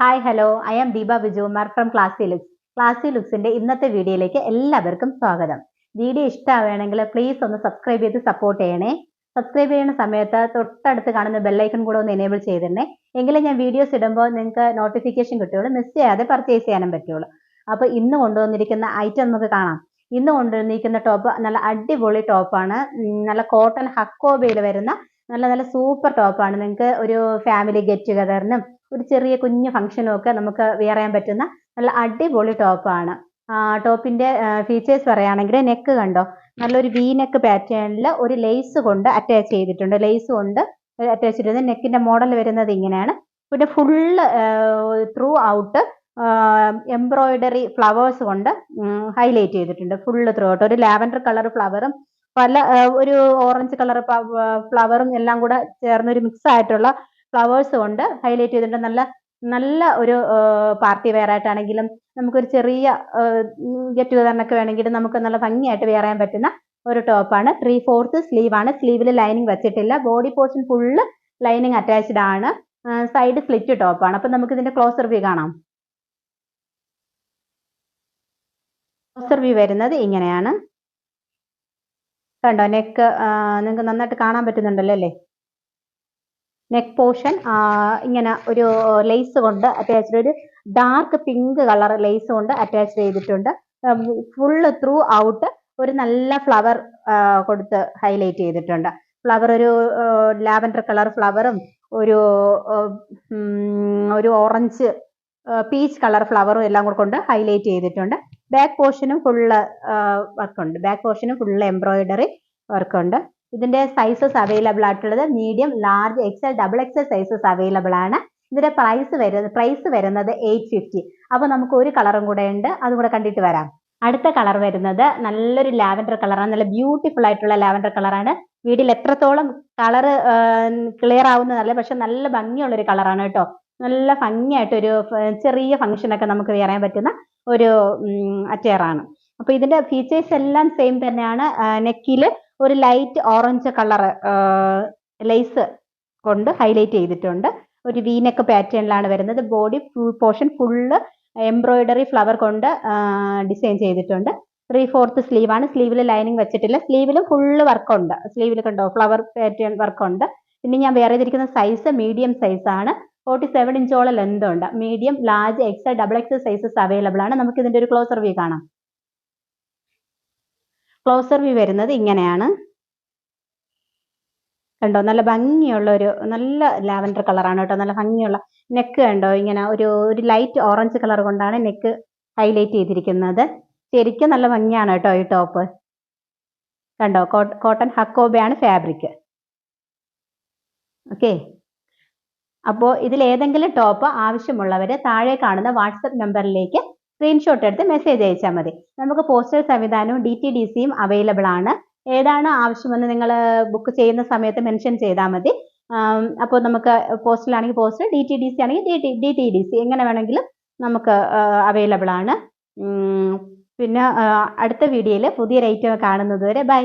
Hi hello I am Deepa Bijukumar from classy looks classy ലുക്സിന്റെ ഇന്നത്തെ വീഡിയോയിലേക്ക് എല്ലാവർക്കും സ്വാഗതം. വീഡിയോ ഇഷ്ടമാവുകയാണെങ്കിൽ പ്ലീസ് ഒന്ന് സബ്സ്ക്രൈബ് ചെയ്ത് സപ്പോർട്ട് ചെയ്യണേ. സബ്സ്ക്രൈബ് ചെയ്യുന്ന സമയത്ത് തൊട്ടടുത്ത് കാണുന്ന ബെല്ലൈക്കൺ കൂടെ ഒന്ന് എനേബിൾ ചെയ്തിരുന്നേ എങ്കിലേ ഞാൻ വീഡിയോസ് ഇടുമ്പോൾ നിങ്ങൾക്ക് നോട്ടിഫിക്കേഷൻ കിട്ടുകയുള്ളൂ. മിസ് ചെയ്യാതെ പർച്ചേസ് ചെയ്യാനും പറ്റുള്ളൂ അപ്പോൾ ഇന്ന് കൊണ്ടുവന്നിരിക്കുന്ന ഐറ്റം നമുക്ക് കാണാം. ഇന്ന് കൊണ്ടുവന്നിരിക്കുന്ന ടോപ്പ് നല്ല അടിപൊളി ടോപ്പാണ് നല്ല കോട്ടൺ ഹക്കോബയിൽ വരുന്ന നല്ല നല്ല സൂപ്പർ ടോപ്പാണ് നിങ്ങൾക്ക് ഒരു ഫാമിലി ഗെറ്റ് ടുഗദറിനും ഒരു ചെറിയ കുഞ്ഞു ഫംഗ്ഷനും ഒക്കെ നമുക്ക് വെയർ ചെയ്യാൻ പറ്റുന്ന നല്ല അടിപൊളി ടോപ്പാണ് ടോപ്പിന്റെ ഫീച്ചേഴ്സ് പറയുകയാണെങ്കിൽ നെക്ക് കണ്ടോ? നല്ലൊരു വി നെക്ക് പാറ്റേണിൽ ഒരു ലെയ്സ് കൊണ്ട് അറ്റാച്ച് ചെയ്തിട്ടുണ്ട്. ലേസ് കൊണ്ട് അറ്റാച്ച് ചെയ്തിട്ടുണ്ട്. നെക്കിന്റെ മോഡൽ വരുന്നത് ഇങ്ങനെയാണ്. പിന്നെ full throughout embroidery flowers കൊണ്ട് ഹൈലൈറ്റ് ചെയ്തിട്ടുണ്ട്. ഫുള്ള് ത്രൂ ഔട്ട് ഒരു ലാവൻഡർ കളർ ഫ്ലവറും പല ഒരു ഓറഞ്ച് കളർ ഫ്ലവറും എല്ലാം കൂടെ ചേർന്ന ഒരു മിക്സ് ആയിട്ടുള്ള ഫ്ലവേഴ്സ് കൊണ്ട് ഹൈലൈറ്റ് ചെയ്തിട്ടുണ്ട്. നല്ല നല്ല ഒരു പാർട്ടി വെയർ ആയിട്ടാണെങ്കിലും നമുക്കൊരു ചെറിയ ഗെറ്റ് ടുഗദറിനൊക്കെ വേണമെങ്കിൽ നമുക്ക് നല്ല ഭംഗിയായിട്ട് വെയർ ചെയ്യാൻ പറ്റുന്ന ഒരു ടോപ്പാണ്. ത്രീ ഫോർത്ത് സ്ലീവ് ആണ് സ്ലീവിൽ ലൈനിങ് വെച്ചിട്ടില്ല. Body portion full lining attached ആണ്. സൈഡ് സ്ലിറ്റ് ടോപ്പാണ്. അപ്പൊ നമുക്ക് ഇതിന്റെ ക്ലോസർ വ്യൂ കാണാം. ക്ലോസർ വ്യൂ വരുന്നത് ഇങ്ങനെയാണ്. കണ്ടോ? നെക്ക് നിങ്ങൾക്ക് നന്നായിട്ട് കാണാൻ പറ്റുന്നുണ്ടല്ലോ അല്ലേ? നെക്ക് പോർഷൻ ഇങ്ങനെ ഒരു ലേസ് കൊണ്ട് അറ്റാച്ച്ഡ് ഒരു ഡാർക്ക് പിങ്ക് കളർ ലേസ് കൊണ്ട് അറ്റാച്ച് ചെയ്തിട്ടുണ്ട്. ഫുള്ള് ത്രൂ ഔട്ട് ഒരു നല്ല ഫ്ലവർ കൊടുത്ത് ഹൈലൈറ്റ് ചെയ്തിട്ടുണ്ട്. ഫ്ലവർ ഒരു ലാവൻഡർ കളർ ഫ്ലവറും ഒരു ഒരു ഓറഞ്ച് പീച്ച് കളർ ഫ്ലവറും എല്ലാം കൂടെ കൊണ്ട് ഹൈലൈറ്റ് ചെയ്തിട്ടുണ്ട്. ബാക്ക് പോർഷനും ഫുള്ള് വർക്കുണ്ട് ബാക്ക് പോർഷനും ഫുള്ള് എംബ്രോയിഡറി വർക്കുണ്ട് ഇതിന്റെ സൈസസ് അവൈലബിൾ ആയിട്ടുള്ളത് medium large X L double X L sizes available ആണ്. ഇതിന്റെ പ്രൈസ് വരുന്നത് പ്രൈസ് വരുന്നത് എയ്റ്റ് ഫിഫ്റ്റി അപ്പോൾ നമുക്ക് ഒരു കളറും കൂടെ ഉണ്ട്. അതും കൂടെ കണ്ടിട്ട് വരാം. അടുത്ത കളർ വരുന്നത് നല്ലൊരു ലാവൻഡർ കളറാണ് നല്ല ബ്യൂട്ടിഫുൾ ആയിട്ടുള്ള ലാവൻഡർ കളറാണ് വീട്ടിൽ എത്രത്തോളം കളർ ക്ലിയർ ആവുന്നതല്ല പക്ഷെ നല്ല ഭംഗിയുള്ള ഒരു കളറാണ് കേട്ടോ. നല്ല ഭംഗിയായിട്ടൊരു ചെറിയ ഫംഗ്ഷനൊക്കെ നമുക്ക് അറിയാൻ പറ്റുന്ന ഒരു അറ്റയറാണ് അപ്പൊ ഇതിന്റെ ഫീച്ചേഴ്സ് എല്ലാം സെയിം തന്നെയാണ്. നെക്കിൽ ഒരു ലൈറ്റ് ഓറഞ്ച് കളർ ലേസ് കൊണ്ട് ഹൈലൈറ്റ് ചെയ്തിട്ടുണ്ട്. ഒരു വീനെക്ക് പാറ്റേണിലാണ് വരുന്നത്. Body full portion full embroidery flower കൊണ്ട് ഡിസൈൻ ചെയ്തിട്ടുണ്ട്. ത്രീ ഫോർത്ത് സ്ലീവാണ് സ്ലീവിൽ ലൈനിങ് വെച്ചിട്ടില്ല. സ്ലീവിലും ഫുള്ള് വർക്കുണ്ട് സ്ലീവിൽ കണ്ടോ? ഫ്ലവർ പാറ്റേൺ വർക്കുണ്ട് പിന്നെ ഞാൻ വേറെ ചെയ്തിരിക്കുന്ന സൈസ് മീഡിയം സൈസ് ആണ്. ഫോർട്ടി സെവൻ ഇഞ്ചോളം ലെന്ത് ഉണ്ട്. Medium large X double X sizes available ആണ്. നമുക്ക് ഇതിന്റെ ഒരു ക്ലോസർ വ്യൂ കാണാം. ക്ലോസർ വ്യൂ വരുന്നത് ഇങ്ങനെയാണ്. കണ്ടോ? നല്ല ഭംഗിയുള്ള ഒരു നല്ല ലാവൻഡർ കളറാണ് കേട്ടോ. നല്ല ഭംഗിയുള്ള നെക്ക് കണ്ടോ? ഇങ്ങനെ ഒരു ഒരു ലൈറ്റ് ഓറഞ്ച് കളർ കൊണ്ടാണ് നെക്ക് ഹൈലൈറ്റ് ചെയ്തിരിക്കുന്നത്. ശരിക്കും നല്ല ഭംഗിയാണ് കേട്ടോ ഈ ടോപ്പ് കണ്ടോ? കോട്ടൺ ഹക്കോബയാണ് ഫാബ്രിക് ഓക്കെ അപ്പോൾ ഇതിൽ ഏതെങ്കിലും ടോപ്പ് ആവശ്യമുള്ളവർ താഴെ കാണുന്ന വാട്സപ്പ് നമ്പറിലേക്ക് സ്ക്രീൻഷോട്ട് എടുത്ത് മെസ്സേജ് അയച്ചാൽ മതി. നമുക്ക് പോസ്റ്റൽ സംവിധാനവും ഡി ടി ഡി സിയും അവൈലബിൾ ആണ്. ഏതാണ് ആവശ്യമെന്ന് നിങ്ങൾ ബുക്ക് ചെയ്യുന്ന സമയത്ത് മെൻഷൻ ചെയ്താൽ മതി. അപ്പോൾ നമുക്ക് പോസ്റ്റലാണെങ്കിൽ postal D T D C ആണെങ്കിൽ ഡി ടി ഡി സി എങ്ങനെ വേണമെങ്കിലും നമുക്ക് അവൈലബിൾ ആണ്. പിന്നെ അടുത്ത വീഡിയോയിൽ പുതിയൊരു ഐറ്റം കാണുന്നത് വരെ ബൈ